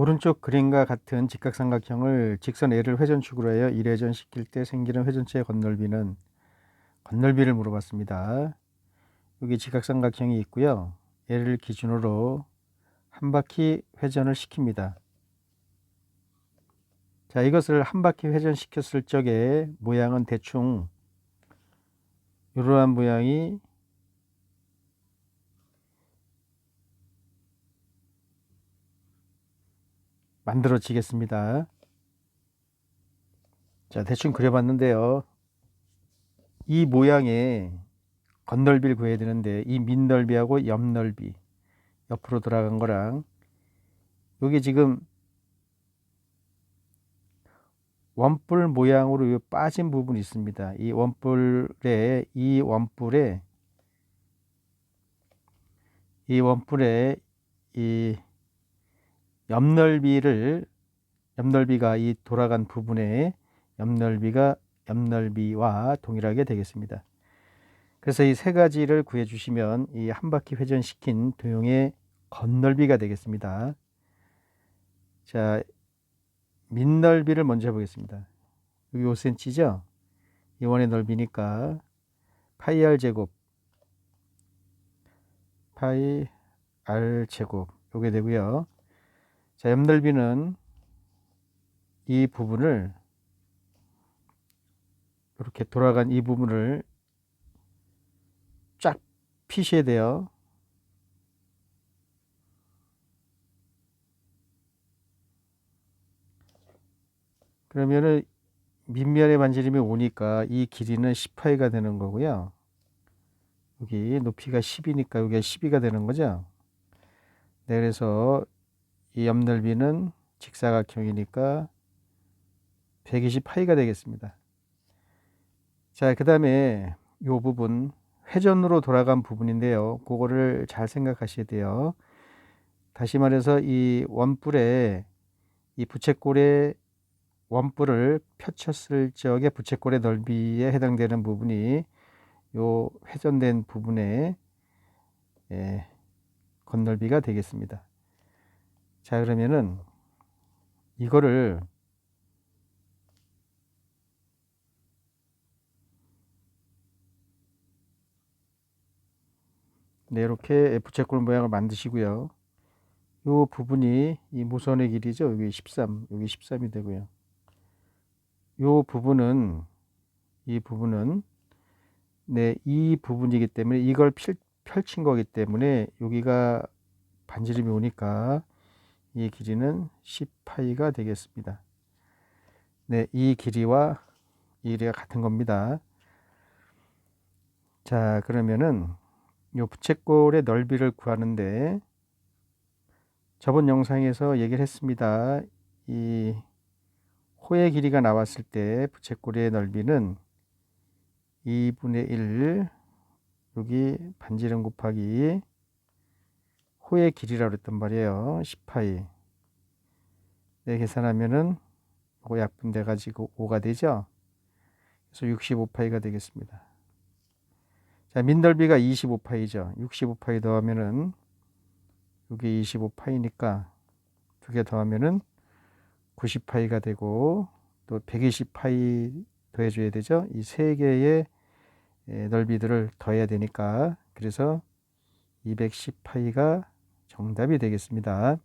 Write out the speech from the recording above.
오른쪽 그림과 같은 직각삼각형을 직선 L을 회전축으로 하여 1회전 시킬 때 생기는 회전체의 건널비는 건널비를 물어봤습니다. 여기 직각삼각형이 있고요. L을 기준으로 한 바퀴 회전을 시킵니다. 자, 이것을 한 바퀴 회전시켰을 적에 모양은 대충 이러한 모양이 만들어지겠습니다. 자, 대충 그려봤는데요. 이 모양의 건널비를 구해야 되는데 이 밑넓이하고 옆넓이 옆으로 돌아간 거랑 여기 지금 원뿔 모양으로 빠진 부분이 있습니다. 이 원뿔에 이 원뿔에 이 원뿔에 이 옆넓이를 옆넓이가 이 돌아간 부분에 옆넓이가 옆넓이와 동일하게 되겠습니다. 그래서 이 세 가지를 구해 주시면 이 한 바퀴 회전시킨 도형의 건넓이가 되겠습니다. 자, 밑넓이를 먼저 해보겠습니다. 여기 5cm죠? 이 원의 넓이니까 파이 r 제곱 파이 r 제곱 요게 되고요. 자, 옆넓이는 이 부분을 이렇게 돌아간 이 부분을 쫙 피셔야 돼요. 그러면은 밑면에 반지름이 오니까 이 길이는 10파이가 되는 거고요. 여기 높이가 10이니까 여기가 12가 되는 거죠. 네, 그래서 이 옆넓이는 직사각형이니까 120파이가 되겠습니다. 자, 그 다음에 이 부분 회전으로 돌아간 부분인데요. 그거를 잘 생각하셔야 돼요. 다시 말해서 이 원뿔에 이 부채꼴의 원뿔을 펼쳤을 적에 부채꼴의 넓이에 해당되는 부분이 요 회전된 부분의 예, 건넓이가 되겠습니다. 자 그러면은 이거를 네, 이렇게 부채꼴 모양을 만드시고요. 이 부분이 이 무선의 길이죠. 여기 13, 여기 13이 되고요. 이 부분은 이 부분은 네, 이 부분이기 때문에 이걸 필, 펼친 거기 때문에 여기가 반지름이 오니까 이 길이는 10파이가 되겠습니다. 네, 이 길이와 이 길이가 같은 겁니다. 자, 그러면은 요 부채꼴의 넓이를 구하는데 저번 영상에서 얘기를 했습니다. 이 호의 길이가 나왔을 때 부채꼴의 넓이는 2분의 1 여기 반지름 곱하기 호의 길이라고 그랬단 말이에요. 10파이. 네, 계산하면은 이거 약분돼 가지고 5가 되죠. 그래서 65파이가 되겠습니다. 자, 민넓이가 25파이죠. 65파이 더하면은 여기 25파이니까 두 개 더하면은 90파이가 되고 또 120파이 더해줘야 되죠. 이 세 개의 넓이들을 더해야 되니까 그래서 210파이가 정답이 되겠습니다.